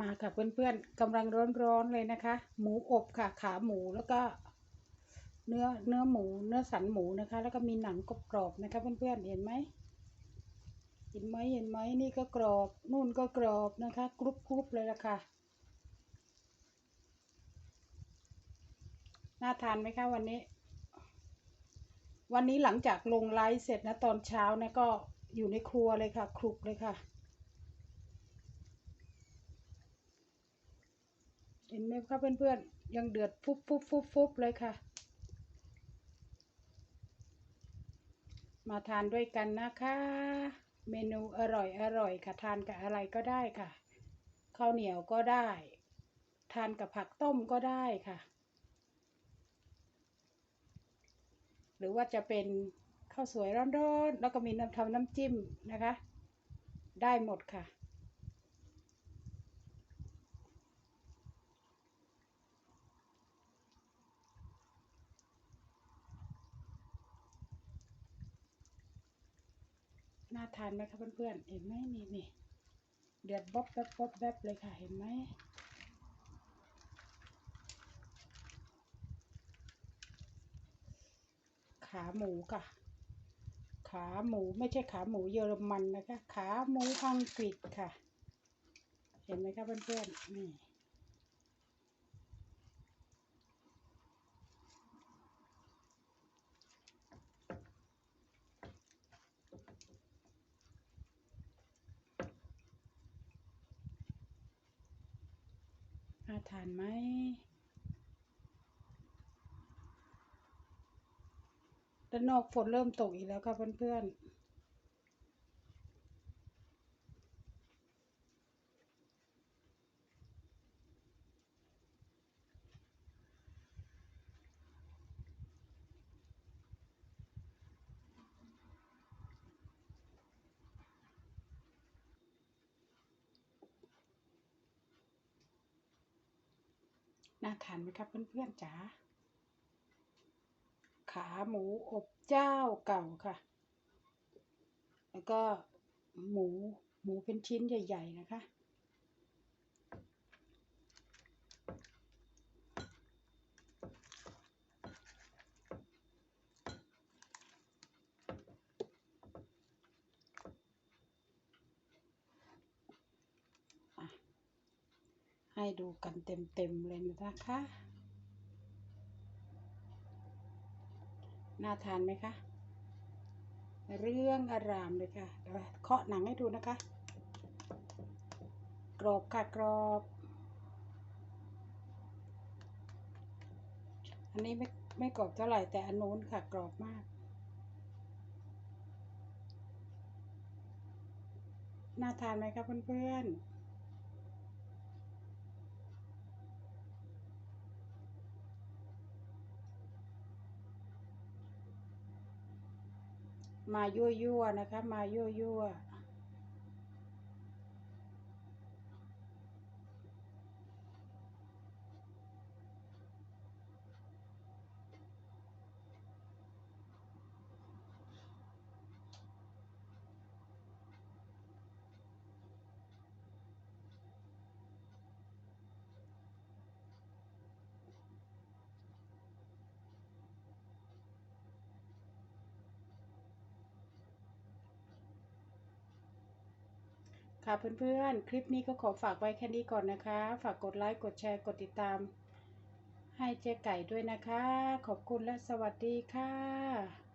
มาค่ะเพื่อนๆกำลังร้อนๆเลยนะคะ หมูอบค่ะ ขาหมูแล้วก็ เนื้อเนื้อหมู เนื้อสันหมูนะคะ แล้วก็มีหนังกรอบๆนะคะ เพื่อนๆเห็นไหมเห็นไหมเห็นไหมนี่ก็กรอบนู่นก็กรอบนะคะ กรุบกรุบเลยละค่ะน่าทานไหมคะวันนี้ วันนี้หลังจากลงไลฟ์เสร็จนะตอนเช้านะก็อยู่ในครัวเลยค่ะคลุกเลยค่ะ เห็นไหมคะเพื่อนๆ ยังเดือดฟุบฟุบฟุบฟุบเลยค่ะ มาทานด้วยกันนะคะ เมนูอร่อยอร่อยค่ะ ทานกับอะไรก็ได้ค่ะ ข้าวเหนียวก็ได้ ทานกับผักต้มก็ได้ค่ะ หรือว่าจะเป็นข้าวสวยร้อนๆ แล้วก็มีน้ำทำน้ำจิ้มนะคะ ได้หมดค่ะ น่าทานไหมคะเพื่อนๆ เห็นไหมนี่นี่เดือดบ๊อบแบ๊บบ๊อบแบบเลยค่ะ เห็นไหมขาหมูค่ะ ขาหมูไม่ใช่ขาหมูเยอรมันนะคะ ขาหมูอังกฤษค่ะ เห็นไหมคะเพื่อนๆ นี่ ทานไหมด้านนอกฝนเริ่มตกอีกแล้วค่ะเพื่อนๆ น่าทานไหมครับเพื่อนๆจ๋า ขาหมูอบเจ้าเก่าค่ะ แล้วก็หมูหมูเป็นชิ้นใหญ่ ๆ นะคะอะ ให้ดูกันเต็มๆเลยนะคะ น่าทานไหมคะ เรื่องอารามเลยค่ะเคาะหนังให้ดูนะคะ กรอบค่ะกรอบ อันนี้ไม่ไม่กรอบเท่าไหร่แต่อันนู้นค่ะกรอบมาก น่าทานไหมคะเพื่อนๆ มายั่วยั่วนะคะ มายั่วยั่ว ค่ะเพื่อนๆ คลิปนี้ก็ขอฝากไว้แค่นี้ก่อนนะคะ ฝากกดไลค์ กดแชร์ กดติดตาม ให้เจ๊ไก่ด้วยนะคะ ขอบคุณและสวัสดีค่ะ